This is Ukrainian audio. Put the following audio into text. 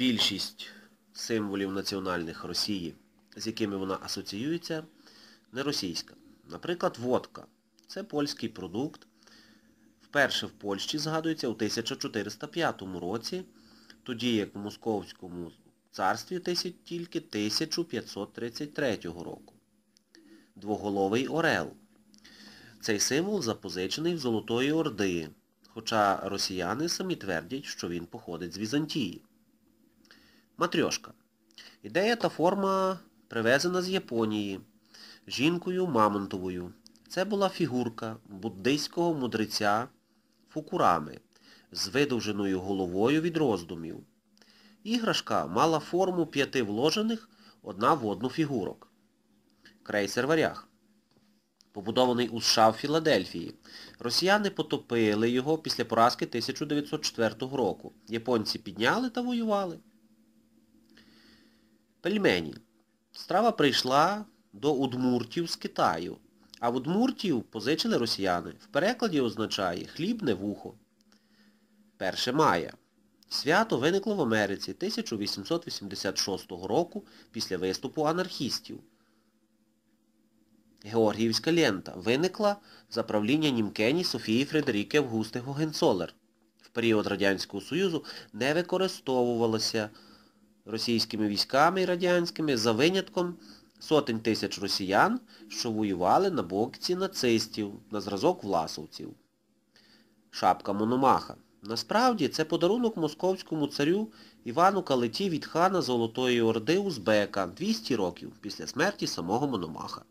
більшість символів національних Росії, з якими вона асоціюється, не російська. Наприклад, водка. Це польський продукт. Вперше в Польщі згадується у 1405 році, тоді як в Московському царстві тільки 1533 року. Двоголовий орел. Цей символ запозичений в Золотої Орди, хоча росіяни самі твердять, що він походить з Візантії. Матрьошка. Ідея та форма привезена з Японії, жінкою Мамонтовою. Це була фігурка буддийського мудреця Фукурами з видовженою головою від роздумів. Іграшка мала форму п'яти вложених одна в одну фігурок. Крейсер Варяг. Побудований у США в Філадельфії. Росіяни потопили його після поразки 1904 року. Японці підняли та воювали. Пельмені. Страва прийшла до удмуртів з Китаю, а в удмуртів позичили росіяни. В перекладі означає хлібне вухо. 1 мая. Свято виникло в Америці 1886 року після виступу анархістів. Георгіївська лента виникла за правління німкені Софії Фредеріки Августи Гогенцолер. В період Радянського Союзу не використовувалося російськими військами і радянськими за винятком сотень тисяч росіян, що воювали на боці нацистів, на зразок власовців. Шапка Мономаха. Насправді це подарунок московському царю Івану Калиті від хана Золотої Орди Узбека 200 років після смерті самого Мономаха.